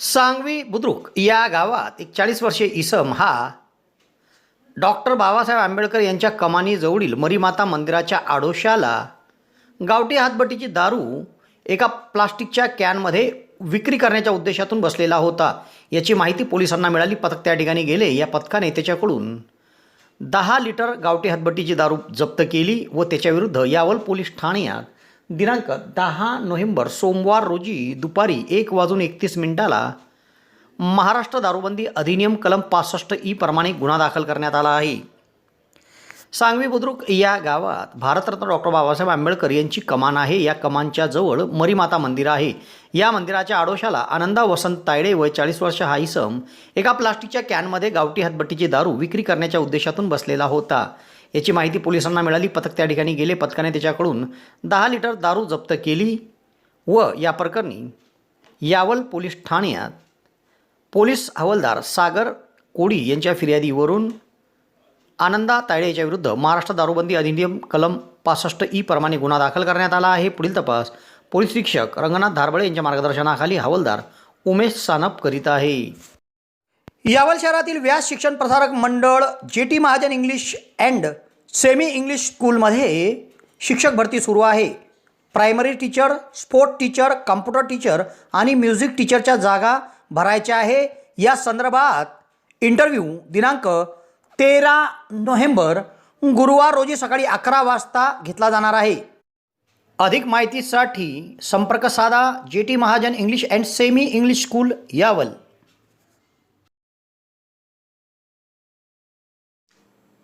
सांगवी बुद्रुक या गावात एक चाळीस वर्षीय इसम हा डॉक्टर बाबासाहेब आंबेडकर यांच्या कमानीजवळील मरीमाता मंदिराच्या आडोशाला गावठी हातबटीची दारू एका प्लास्टिकच्या कॅनमध्ये विक्री करण्याच्या उद्देशातून बसलेला होता. याची माहिती पोलिसांना मिळाली. पथक त्या ठिकाणी गेले. या पथकाने त्याच्याकडून दहा लिटर गावठी हातबट्टीची दारू जप्त केली व त्याच्याविरुद्ध यावल पोलीस ठाण्यात दिनांक दहा नोव्हेंबर सोमवार रोजी दुपारी एक वाजून एकतीस मिनिटाला महाराष्ट्र दारूबंदी अधिनियम कलम पासष्ट ई प्रमाणे गुन्हा दाखल करण्यात आला आहे. सांगवी बुद्रुक या गावात भारतरत्न डॉक्टर बाबासाहेब आंबेडकर यांची कमान आहे. या कमानच्या जवळ मरीमाता मंदिर आहे. या मंदिराच्या आडोशाला आनंदा वसंत तायडे वय चाळीस वर्ष हा इसम एका प्लास्टिकच्या कॅनमध्ये गावठी हातबट्टीची दारू विक्री करण्याच्या उद्देशातून बसलेला होता. याची माहिती पोलिसांना मिळाली. पथक त्या ठिकाणी गेले. पथकाने त्याच्याकडून दहा लिटर दारू जप्त केली व या प्रकरणी यावल पोलीस ठाण्यात पोलीस हवालदार सागर कोडी यांच्या फिर्यादीवरून आनंदा तायडे याच्या विरुद्ध महाराष्ट्र दारूबंदी अधिनियम कलम पासष्ट ई प्रमाणे गुन्हा दाखल करण्यात आला आहे. पुढील तपास पोलीस निरीक्षक रंगनाथ धारबळे यांच्या मार्गदर्शनाखाली हवालदार उमेश सानप करीत आहे. यावल शहरातील व्यास Shikshan Prasarak Mandal J T Mahajan English and semi English स्कूलमध्ये शिक्षक भरती सुरू आहे. Primary teacher sport teacher computer teacher आणि म्युझिक टीचरच्या जागा भरायच्या आहे. या संदर्भात इंटरव्ह्यू दिनांक तेरा नोव्हेंबर गुरुवार रोजी सकाळी अकरा वाजता घेतला जाणार आहे. अधिक माहितीसाठी संपर्क साधा J T Mahajan English and semi English school Yawal.